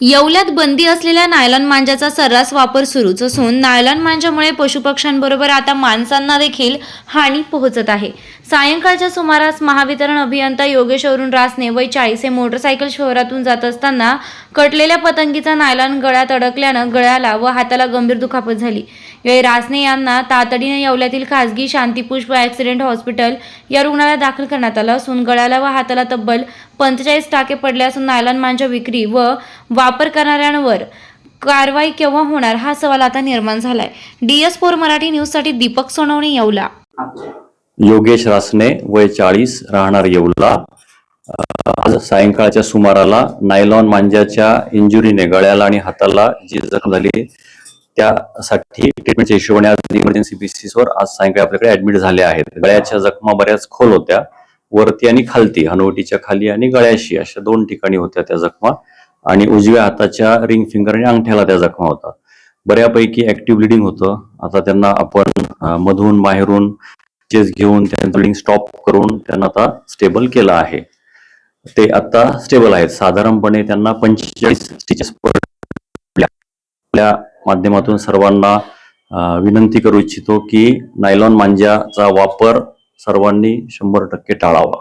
येवल्यात बंदी असलेल्या नायलॉन मांजाचा सर्रास वापर सुरूच असून नायलॉन मांजामुळे पशुपक्ष्यांबरोबर आता माणसांना देखील हानी पोहोचत आहे. सायंकाळच्या सुमारास महावितरण अभियंता योगेश अरुण रासने वय चाळीस हे मोटरसायकल शहरातून जात असताना कटलेल्या पतंगीचा नायलॉन गळ्यात अडकल्यानं गळ्याला व हाताला गंभीर दुखापत झाली. यावेळी रासने यांना तातडीने येवल्यातील खासगी शांतीपुष्प ॲक्सिडेंट हॉस्पिटल या रुग्णालयात दाखल करण्यात आलं असून गळ्याला व हाताला तब्बल पंचेचाळीस टाके पडले असून नायलॉन मांजा विक्री व वापर करणाऱ्यांवर कारवाई केव्हा होणार हा सवाल आता निर्माण झालाय. डी एस फोर मराठी न्यूजसाठी दीपक सोनवणे येवला. योगेश रासने वय चाळीस राहणार येवला. आज सायंकाळच्या सुमाराला नायलॉन मांजाच्या इंजुरीने गळ्याला आणि हाताला जी जखम झाली त्यासाठी ट्रीटमेंटच्या हिशोबाने आज इमर्जन्सी बेसिसवर आज सायंकाळी आपल्याकडे ऍडमिट झाले आहेत. गळ्याच्या जखमा बऱ्याच खोल होत्या वरती आणि खालती हनुवटीच्या खाली आणि गळ्याशी अशा दोन ठिकाणी होत्या त्या जखमा. आणि उजव्या हाताच्या रिंग फिंगर आणि अंगठ्याला त्या जखमा होता बऱ्यापैकी ऍक्टिव्ह ब्लिडिंग होतं. आता त्यांना आपण मधून बाहेरून चेस घेऊन त्यांचं ब्लिडिंग स्टॉप करून त्यांना आता स्टेबल केलं आहे. ते आता स्टेबल आहेत. साधारणपणे त्यांना पंचेचाळीस स्टिचेस आपल्या माध्यमातून सर्वांना विनंती करू इच्छितो की नायलॉन मांजाचा वापर सर्वांनी शंभर टक्के टाळावा.